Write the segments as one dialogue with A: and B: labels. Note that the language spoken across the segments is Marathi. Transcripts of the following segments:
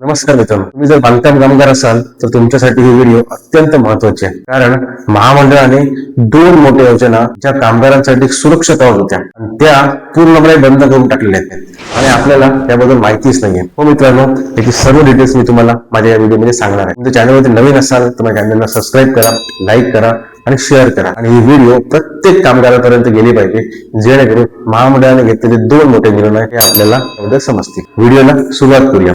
A: नमस्कार मित्रांनो. तुम्ही जर बांधकाम कामगार असाल तर तुमच्यासाठी हे व्हिडिओ अत्यंत महत्त्वाचे आहे. कारण महामंडळाने दोन मोठ्या योजना ज्या कामगारांसाठी सुरक्षित होत्या त्या पूर्णपणे बंद करून टाकलेल्या आहेत. आणि आपल्याला त्याबद्दल माहितीच नाहीये. हो मित्रांनो त्याची सर्व डिटेल्स मी तुम्हाला माझ्या या व्हिडिओमध्ये सांगणार आहे. तुमच्या चॅनलवरती नवीन असाल तर माझ्या चॅनलला सबस्क्राईब करा लाईक करा आणि शेअर करा. आणि ही व्हिडिओ प्रत्येक कामगारापर्यंत गेली पाहिजे जेणेकरून महामंडळाने घेतलेले दोन मोठे निर्णय हे आपल्याला उद्या समजतील. व्हिडिओला सुरुवात करूया.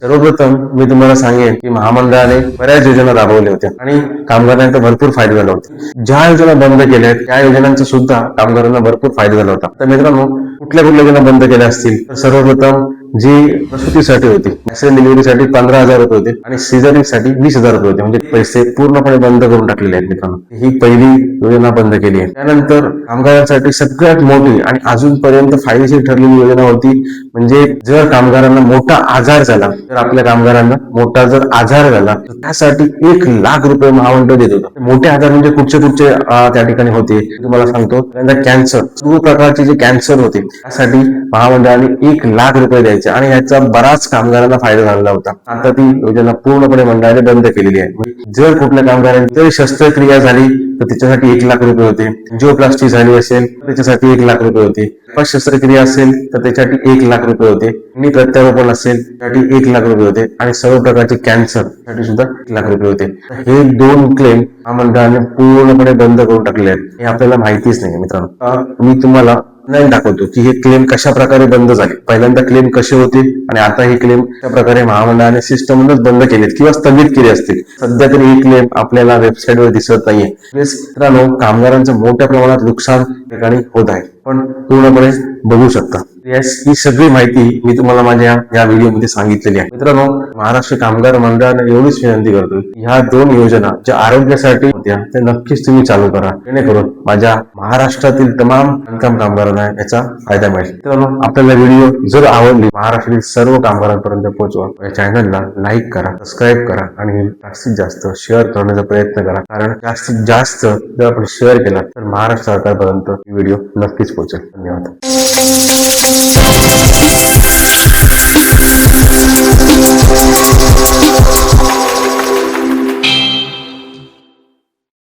A: सर्वप्रथम मी तुम्हाला सांगेन की महामंडळाने बऱ्याच योजना राबवल्या होत्या आणि कामगारांचा भरपूर फायदा झाला होता. ज्या योजना बंद केल्या आहेत त्या योजनांचा सुद्धा कामगारांना भरपूर फायदा झाला होता. तर मित्रांनो कुठल्या कुठल्या योजना बंद केल्या असतील? तर सर्वप्रथम जी प्रसूतीसाठी होती नॅशनल डिलिव्हरीसाठी पंधरा हजार रुपये होते आणि सिझरिंगसाठी वीस हजार रुपये होते. म्हणजे पैसे पूर्णपणे बंद करून टाकलेले आहेत मित्रांनो. ही पहिली योजना बंद केली आहे. त्यानंतर कामगारांसाठी सगळ्यात मोठी आणि अजूनपर्यंत फायदेशीर ठरलेली योजना होती म्हणजे जर कामगारांना मोठा आजार झाला तर आपल्या कामगारांना मोठा जर आजार झाला तर त्यासाठी एक लाख रुपये महामंडळ देत होतं. मोठे आजार म्हणजे कुठचे कुठचे त्या ठिकाणी होते. तुम्हाला सांगतो त्यानंतर कॅन्सर सर्व प्रकारचे जे कॅन्सर होते त्यासाठी महामंडळाने एक लाख रुपये द्यायचे. आणि याचा बराच कामगारांना फायदा झालेला होता. आता ती योजना पूर्णपणे मंडळाने बंद केलेली आहे. जर कुठल्या कामगारांची जर शस्त्रक्रिया झाली तर त्याच्यासाठी एक लाख रुपये होते. जिओप्लास्टी झाली असेल त्याच्यासाठी एक लाख रुपये होते. पण शस्त्रक्रिया असेल तर त्याच्यासाठी एक लाख रुपये होते. आणि प्रत्यारोपण असेल त्यासाठी एक लाख रुपये होते. आणि सर्व प्रकारचे कॅन्सरसाठी सुद्धा एक लाख रुपये होते. हे दोन क्लेम हा मंडळाने पूर्णपणे बंद करून टाकले आहेत. हे आपल्याला माहितीच नाही मित्रांनो. मी तुम्हाला नाही दाखवतो की हे क्लेम कशा प्रकारे बंद झाले. पहिल्यांदा क्लेम कसे होते आणि आता हे क्लेम कशा प्रकारे महामंडळाने सिस्टमच बंद केलेत किंवा स्थगित केले असतील? सध्या तरी ही क्लेम आपल्याला वेबसाईटवर दिसत नाहीये. मित्रांनो कामगारांचं मोठ्या प्रमाणात नुकसान ठिकाणी होत आहे. पण पूर्णपणे बघू शकता. ही सगळी माहिती मी तुम्हाला माझ्या या व्हिडिओमध्ये सांगितलेली आहे. मित्रांनो महाराष्ट्र कामगार मंडळाने एवढीच विनंती करतो ह्या दोन योजना ज्या आरोग्यासाठी होत्या त्या नक्कीच तुम्ही चालू करा. जेणेकरून माझ्या महाराष्ट्रातील तमाम बांधकाम कामगारांना याचा फायदा मिळेल. मित्रांनो आपल्याला व्हिडिओ जर आवडली महाराष्ट्रातील सर्व कामगारांपर्यंत पोहोचवा. या चॅनलला लाईक करा सबस्क्राईब करा आणि जास्तीत जास्त शेअर करण्याचा प्रयत्न करा. कारण जास्तीत जास्त जर आपण शेअर केला तर महाराष्ट्र सरकारपर्यंत व्हिडिओ नक्कीच पोहोचेल. धन्यवाद.